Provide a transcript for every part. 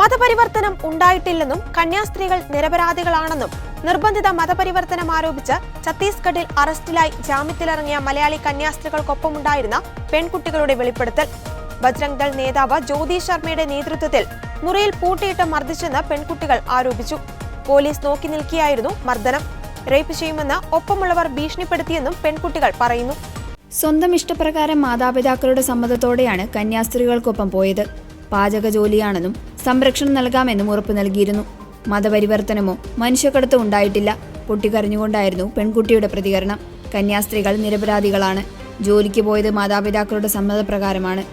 മതപരിവർത്തനം ഉണ്ടായിട്ടില്ലെന്നും കന്യാസ്ത്രീകൾ നിരപരാധികളാണെന്നും നിർബന്ധിത മതപരിവർത്തനം ആരോപിച്ച് ഛത്തീസ്ഗഡിൽ അറസ്റ്റിലായി ജാമ്യത്തിലിറങ്ങിയ മലയാളി കന്യാസ്ത്രീകൾക്കൊപ്പമുണ്ടായിരുന്ന പെൺകുട്ടികളുടെ വെളിപ്പെടുത്തൽ. ബജ്രംഗ് ദൾ നേതാവ് ജ്യോതി ശർമ്മയുടെ നേതൃത്വത്തിൽ മുറിയിൽ പൂട്ടിയിട്ട് മർദ്ദിച്ചെന്ന് പെൺകുട്ടികൾ ആരോപിച്ചു. പോലീസ് നോക്കി നിൽക്കിയായിരുന്നു മർദ്ദനം. റേപ്പ് ചെയ്യുമെന്ന് ഒപ്പമുള്ളവർ ഭീഷണിപ്പെടുത്തിയെന്നും പെൺകുട്ടികൾ പറയുന്നു. സ്വന്തം ഇഷ്ടപ്രകാരം മാതാപിതാക്കളുടെ സമ്മതത്തോടെയാണ് കന്യാസ്ത്രീകൾക്കൊപ്പം പോയത്. പാചക ജോലിയാണെന്നും സംരക്ഷണം നൽകാമെന്നും ഉറപ്പു നൽകിയിരുന്നു. മതപരിവർത്തനമോ മനുഷ്യക്കടത്തോ ഉണ്ടായിട്ടില്ല. പൊട്ടിക്കരഞ്ഞുകൊണ്ടായിരുന്നു പെൺകുട്ടിയുടെ പ്രതികരണം. കന്യാസ്ത്രീകൾ നിരപരാധികളാണ്. ജോലിക്ക് പോയത് മാതാപിതാക്കളുടെ സമ്മതപ്രകാരമാണ്.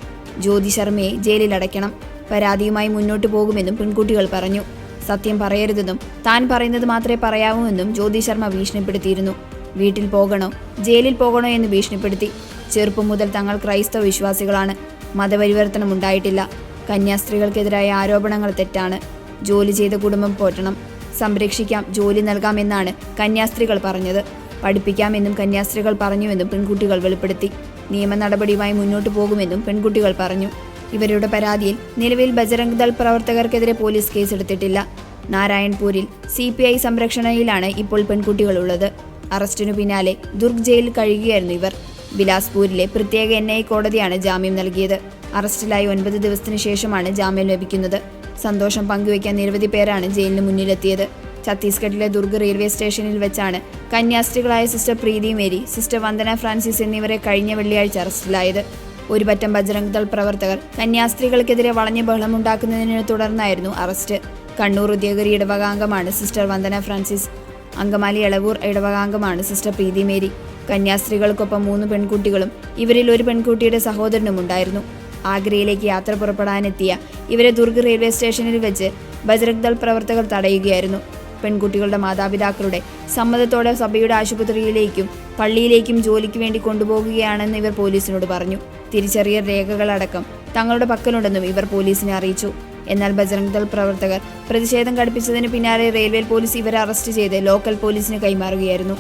ജ്യോതി ശർമ്മയെ ജയിലിൽ അടയ്ക്കണം. പരാതിയുമായി മുന്നോട്ടു പോകുമെന്നും പെൺകുട്ടികൾ പറഞ്ഞു. സത്യം പറയരുതെന്നും താൻ പറയുന്നത് മാത്രമേ പറയാവൂ എന്നും ജ്യോതി ശർമ്മ ഭീഷണിപ്പെടുത്തിയിരുന്നു. വീട്ടിൽ പോകണോ? ജയിലിൽ പോകണോ എന്ന് ഭീഷണിപ്പെടുത്തി. ചെറുപ്പം മുതൽ തങ്ങൾ ക്രൈസ്തവ വിശ്വാസികളാണ്. മതപരിവർത്തനം ഉണ്ടായിട്ടില്ല. കന്യാസ്ത്രീകൾക്കെതിരായ ആരോപണങ്ങൾ തെറ്റാണ്. ജോലി ചെയ്ത കുടുംബം പോറ്റണം. സംരക്ഷിക്കാം ജോലി നൽകാമെന്നാണ് കന്യാസ്ത്രീകൾ പറഞ്ഞത്. പഠിപ്പിക്കാമെന്നും കന്യാസ്ത്രീകൾ പറഞ്ഞുവെന്നും പെൺകുട്ടികൾ വെളിപ്പെടുത്തി. നിയമ നടപടിയുമായി മുന്നോട്ടു പോകുമെന്നും പെൺകുട്ടികൾ പറഞ്ഞു. ഇവരുടെ പരാതിയിൽ നിലവിൽ ബജറംഗ് ദൾ പ്രവർത്തകർക്കെതിരെ പോലീസ് കേസെടുത്തിട്ടില്ല. നാരായൺപൂരിൽ സി പി ഐ സംരക്ഷണയിലാണ് ഇപ്പോൾ പെൺകുട്ടികളുള്ളത്. അറസ്റ്റിനു പിന്നാലെ ദുർഗ് ജയിലിൽ കഴിയുകയായിരുന്നു ഇവർ. ബിലാസ്പൂരിലെ പ്രത്യേക എൻ ഐ കോടതിയാണ് ജാമ്യം നൽകിയത്. അറസ്റ്റിലായി ഒൻപത് ദിവസത്തിനു ശേഷമാണ് ജാമ്യം ലഭിക്കുന്നത്. സന്തോഷം പങ്കുവയ്ക്കാൻ നിരവധി പേരാണ് ജയിലിന് മുന്നിലെത്തിയത്. ഛത്തീസ്ഗഡിലെ ദുർഗ് റെയിൽവേ സ്റ്റേഷനിൽ വെച്ചാണ് കന്യാസ്ത്രീകളായ sister Preethi Mary sister Vandana Francis എന്നിവരെ കഴിഞ്ഞ വെള്ളിയാഴ്ച അറസ്റ്റിലായത്. ഒരു പറ്റം ബജറംഗ് ദൾ പ്രവർത്തകർ കന്യാസ്ത്രീകൾക്കെതിരെ വളഞ്ഞ ബഹളമുണ്ടാക്കുന്നതിനെ തുടർന്നായിരുന്നു അറസ്റ്റ്. കണ്ണൂർ ഉദ്യോഗരി ഇടവകാംഗമാണ് സിസ്റ്റർ വന്ദന ഫ്രാൻസിസ്. അങ്കമാലി എളവൂർ ഇടവകാംഗമാണ് സിസ്റ്റർ പ്രീതി മേരി. കന്യാസ്ത്രീകൾക്കൊപ്പം മൂന്ന് പെൺകുട്ടികളും ഇവരിൽ ഒരു പെൺകുട്ടിയുടെ സഹോദരനും ഉണ്ടായിരുന്നു ആഗ്രയിലേക്ക് യാത്ര പുറപ്പെടാനെത്തിയ ഇവരെ ദുർഗ് റെയിൽവേ സ്റ്റേഷനിൽ വെച്ച് ബജറംഗ് ദൾ പ്രവർത്തകർ തടയുകയായിരുന്നു. പെൺകുട്ടികളുടെ മാതാപിതാക്കളുടെ സമ്മതത്തോടെ സഭയുടെ ആശുപത്രിയിലേക്കും പള്ളിയിലേക്കും ജോലിക്ക് വേണ്ടി കൊണ്ടുപോകുകയാണെന്ന് ഇവർ പോലീസിനോട് പറഞ്ഞു. തിരിച്ചറിയൽ രേഖകളടക്കം തങ്ങളുടെ പക്കലുണ്ടെന്നും ഇവർ പോലീസിനെ അറിയിച്ചു. എന്നാൽ ബജറംഗ് ദൾ പ്രവർത്തകർ പ്രതിഷേധം കടുപ്പിച്ചതിന് പിന്നാലെ റെയിൽവേ പോലീസ് ഇവരെ അറസ്റ്റ് ചെയ്ത് ലോക്കൽ പോലീസിന് കൈമാറുകയായിരുന്നു.